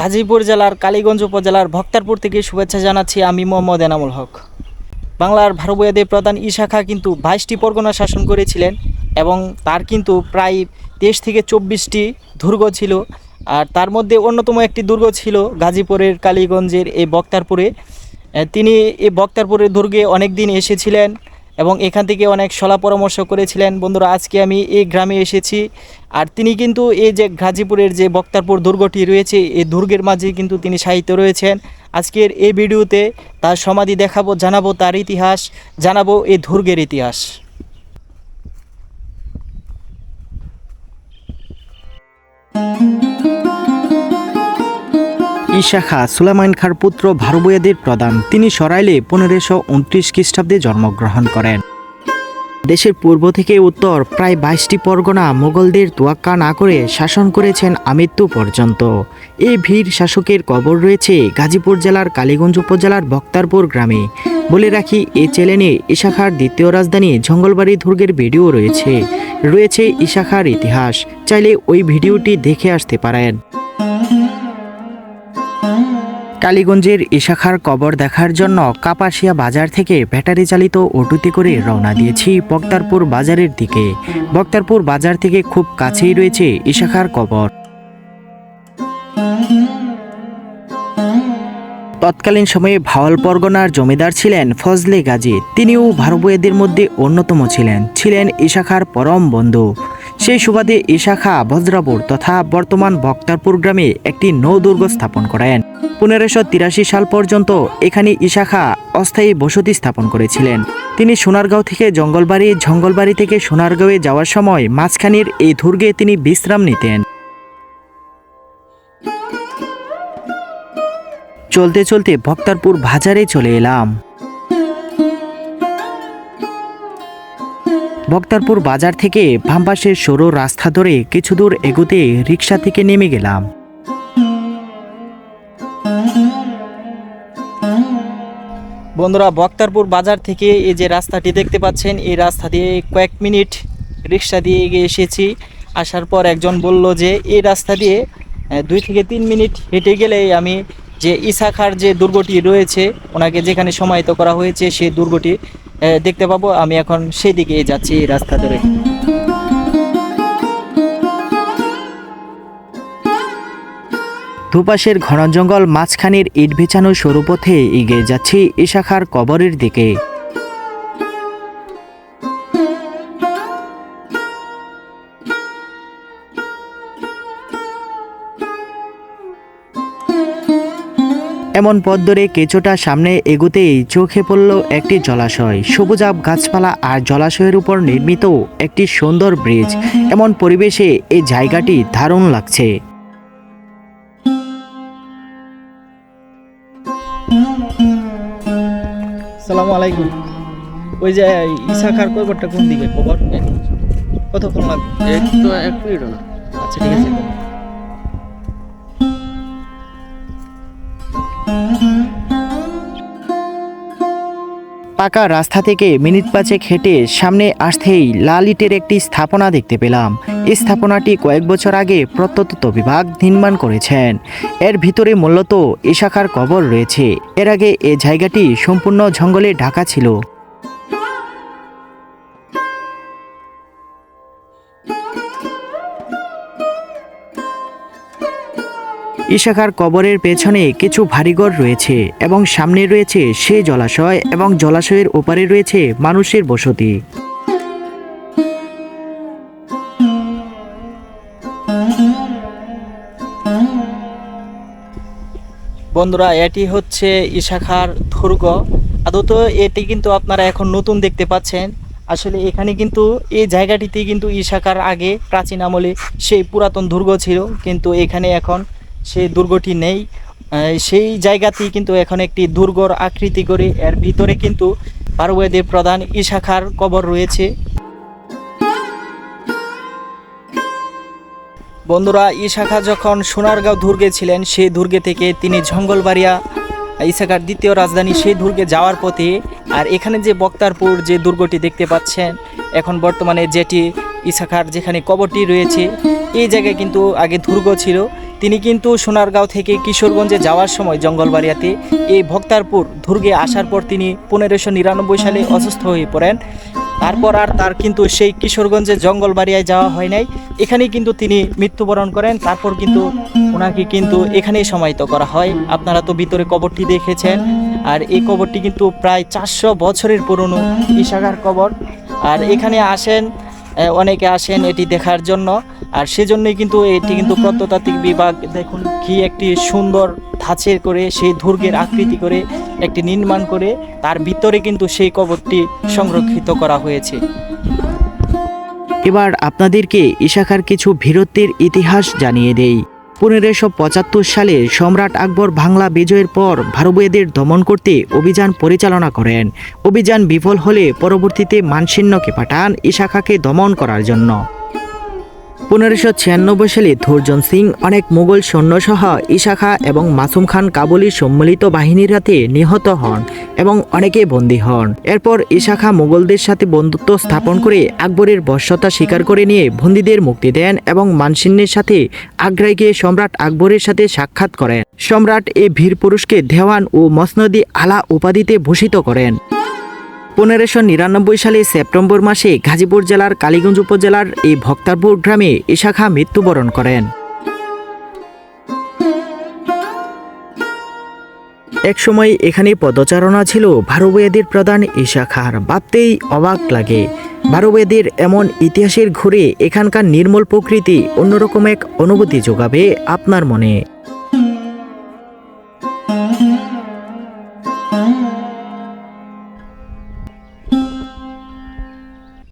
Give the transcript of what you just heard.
গাজীপুর জেলার কালীগঞ্জ উপজেলার ভক্তারপুর থেকে শুভেচ্ছা জানাচ্ছি। আমি মোহাম্মদ এনামুল হক। বাংলার ভারবুয়াদের প্রধান ইশাখা কিন্তু বাইশটি পরগনা শাসন করেছিলেন এবং তার কিন্তু প্রায় তেইশ থেকে চব্বিশটি দুর্গ ছিল। আর তার মধ্যে অন্যতম একটি দুর্গ ছিল গাজীপুরের কালীগঞ্জের এই বক্তারপুরে তিনি এই বক্তারপুরের দুর্গে অনেক দিন এসেছিলেন। এবং এখান থেকে অনেক সলা পরামর্শ করেছিলেন, বন্ধুরা, আজকে আমি এই গ্রামে এসেছি। আর তিনি কিন্তু এই যে গাজীপুরের যে বক্তারপুর দুর্গটি রয়েছে, এই দুর্গের মাঝে কিন্তু তিনি সাহিত্য রয়েছেন। আজকের এই ভিডিওতে তার সমাধি দেখাবো, জানাব তার ইতিহাস, জানাব এই দুর্গের ইতিহাস। ইশাখা সুলাইমান খার পুত্র ভারবুয়াদের প্রধান তিনি সরাইলে পনেরোশো উনত্রিশ খ্রিস্টাব্দে জন্মগ্রহণ করেন। দেশের পূর্ব থেকে উত্তর প্রায় বাইশটি পরগনা মোগলদের তোয়াক্কা না করে শাসন করেছেন আমৃত্যু পর্যন্ত। এই ভীর শাসকের কবর রয়েছে গাজীপুর জেলার কালীগঞ্জ উপজেলার বক্তারপুর গ্রামে। বলে রাখি এই চ্যানেলে ইশাখার দ্বিতীয় রাজধানী জঙ্গলবাড়ি দুর্গের ভিডিও রয়েছে। রয়েছে ইশাখার ইতিহাস। চাইলে ওই ভিডিওটি দেখে আসতে পারেন। কালীগঞ্জের ইশাখার কবর দেখার জন্য কাপাসিয়া বাজার থেকে ব্যাটারি চালিত অটোতে করে রওনা দিয়েছি বক্তারপুর বাজারের দিকে। বক্তারপুর বাজার থেকে খুব কাছেই রয়েছে ইশাখার কবর। তৎকালীন সময়ে ভাওয়াল পরগনার জমিদার ছিলেন ফজলে গাজী। তিনিও ভারবুয়েদের মধ্যে অন্যতম ছিলেন। ছিলেন ইশাখার পরম বন্ধু। সেই সুবাদে ইশাখা বজ্রাপুর তথা বর্তমান বক্তারপুর গ্রামে একটি নৌদুর্গ স্থাপন করেন। পনেরোশো তিরাশি সাল পর্যন্ত এখানে ইশাখা অস্থায়ী বসতি স্থাপন করেছিলেন। তিনি সোনারগাঁও থেকে জঙ্গলবাড়ি জঙ্গলবাড়ি থেকে সোনারগাঁওয়ে যাওয়ার সময় মাঝখানের এই দুর্গে তিনি বিশ্রাম নিতেন। চলতে চলতে ভক্তারপুর বাজারে চলে এলাম। ভক্তারপুর বাজার থেকে বাম পাশের সরু রাস্তা ধরে কিছু দূর এগোতে রিক্সা থেকে নেমে গেলাম। বন্ধুরা, বক্তারপুর বাজার থেকে এই যে রাস্তাটি দেখতে পাচ্ছেন, এই রাস্তা দিয়ে কয়েক মিনিট রিক্সা দিয়ে এগিয়ে এসেছি। আসার পর একজন বলল যে, এই রাস্তা দিয়ে দুই থেকে তিন মিনিট হেঁটে গেলেই আমি যে ইসাখার যে দুর্গটি রয়েছে, ওনাকে যেখানে সমাহিত করা হয়েছে, সেই দুর্গটি দেখতে পাবো, আমি এখন সেদিকে যাচ্ছি রাস্তা ধরে। দুপাশের ঘন জঙ্গল মাঝখানের ইট বিছানো সরু পথে এগিয়ে যাচ্ছি ইশাখার কবরের দিকে। এমন পথ ধরে কিছুটা সামনে এগুতেই চোখে পড়ল একটি জলাশয়। সবুজাব গাছপালা আর জলাশয়ের উপর নির্মিত একটি সুন্দর ব্রিজ। এমন পরিবেশে এই জায়গাটি দারুণ লাগছে। সালামু আলাইকুম। ওই যে ইসাখার কবরটা কোন দিকে? কবর? কতক্ষণ লাগবে? এক তো এক মিনিটও না আচ্ছা ঠিক আছে। পাকা রাস্তা থেকে মিনিট পাঁচেক হেঁটে সামনে আসতেই লাল ইটের একটি স্থাপনা দেখতে পেলাম। এই স্থাপনাটি কয়েক বছর আগে প্রত্নতত্ত্ব বিভাগ নির্মাণ করেছেন। এর ভিতরে মূলত এ শাখার কবর রয়েছে। এর আগে এ জায়গাটি সম্পূর্ণ জঙ্গলে ঢাকা ছিল। ইশাখার কবরের পেছনে কিছু ভারীঘর রয়েছে এবং সামনে রয়েছে সে জলাশয় এবং জলাশয়ের ওপারে রয়েছে মানুষের বসতি। বন্ধুরা, এটি হচ্ছে ইশাখার দুর্গ। আদত এটি কিন্তু আপনারা এখন নতুন দেখতে পাচ্ছেন। আসলে এখানে কিন্তু এই জায়গাটিতে কিন্তু ইশাখার আগে প্রাচীন আমলে সেই পুরাতন দুর্গ ছিল, কিন্তু এখানে এখন সেই দুর্গটি নেই। সেই জায়গাতেই কিন্তু এখন একটি দুর্গর আকৃতি করে এর ভিতরে কিন্তু পার্বতীদের প্রধান ইশাখার কবর রয়েছে। বন্ধুরা ইশাখা যখন সোনারগাঁও দুর্গে ছিলেন, সেই দুর্গে থেকে তিনি জঙ্গলবাড়িয়া ইশাখার দ্বিতীয় রাজধানী সেই দুর্গে যাওয়ার পথে আর এখানে যে বক্তারপুর যে দুর্গটি দেখতে পাচ্ছেন, এখন বর্তমানে যেটি ইশাখার যেখানে কবরটি রয়েছে, এই জায়গায় কিন্তু আগে দুর্গ ছিল। তিনি কিন্তু সোনারগাঁও থেকে কিশোরগঞ্জে যাওয়ার সময় জঙ্গলবাড়িয়াতে এই ভক্তারপুর দুর্গে আসার পর তিনি পনেরোশো নিরানব্বই সালে অসুস্থ হয়ে পড়েন। তারপর আর তার কিন্তু সেই কিশোরগঞ্জে জঙ্গলবাড়িয়ায় যাওয়া হয় নাই। এখানেই কিন্তু তিনি মৃত্যুবরণ করেন। তারপর কিন্তু ওনাকে কিন্তু এখানেই সমাহিত করা হয়। আপনারা তো ভিতরে কবরটি দেখেছেন। আর এই কবরটি কিন্তু প্রায় চারশো বছরের পুরনো ইশাখার কবর। আর এখানে আসেন অনেকে আসেন এটি দেখার জন্য। আর সেজন্যই কিন্তু এটি কিন্তু প্রত্নতাত্ত্বিক বিভাগ, দেখুন কি একটি সুন্দর ধাঁচের করে, সেই দুর্গের আকৃতি করে একটি নির্মাণ করে, তার ভিতরে কিন্তু সেই কবরটি সংরক্ষিত করা হয়েছে। এবার আপনাদেরকে ইশাখার কিছু বীরত্বের ইতিহাস জানিয়ে দেই। পনেরোশো পঁচাত্তর সালে সম্রাট আকবর বাংলা বিজয়ের পর ভারতীয়দের দমন করতে অভিযান পরিচালনা করেন। অভিযান বিফল হলে পরবর্তীতে মানসিন্নকে পাঠান ইশাখাকে দমন করার জন্য। পনেরোশো ছিয়ানব্বই সালে ধৈর্জন সিং অনেক মুঘল সৈন্যসহ ইশাখা এবং মাসুম খান কাবুলির সম্মিলিত বাহিনীর হাতে নিহত হন এবং অনেকে বন্দী হন। এরপর ইশাখা মুঘলদের সাথে বন্ধুত্ব স্থাপন করে আকবরের বশ্যতা স্বীকার করে নিয়ে বন্দীদের মুক্তি দেন এবং মানসিন্নের সাথে আগ্রায় গিয়ে সম্রাট আকবরের সাথে সাক্ষাৎ করেন। সম্রাট এই বীর পুরুষকে দেওয়ান ও মসনদি আলা উপাধিতে ভূষিত করেন। পনেরোশো নিরানব্বই সালে সেপ্টেম্বর মাসে গাজীপুর জেলার কালীগঞ্জ উপজেলার এই ভক্তারপুর গ্রামে ইশাখা মৃত্যুবরণ করেন। একসময় এখানে পদচারণা ছিল ভারবীয়দের প্রধান ইশাখার ভাবতেই অবাক লাগে। ভারবীয়দের এমন ইতিহাসের ঘুরে এখানকার নির্মল প্রকৃতি অন্যরকম এক অনুভূতি যোগাবে আপনার মনে।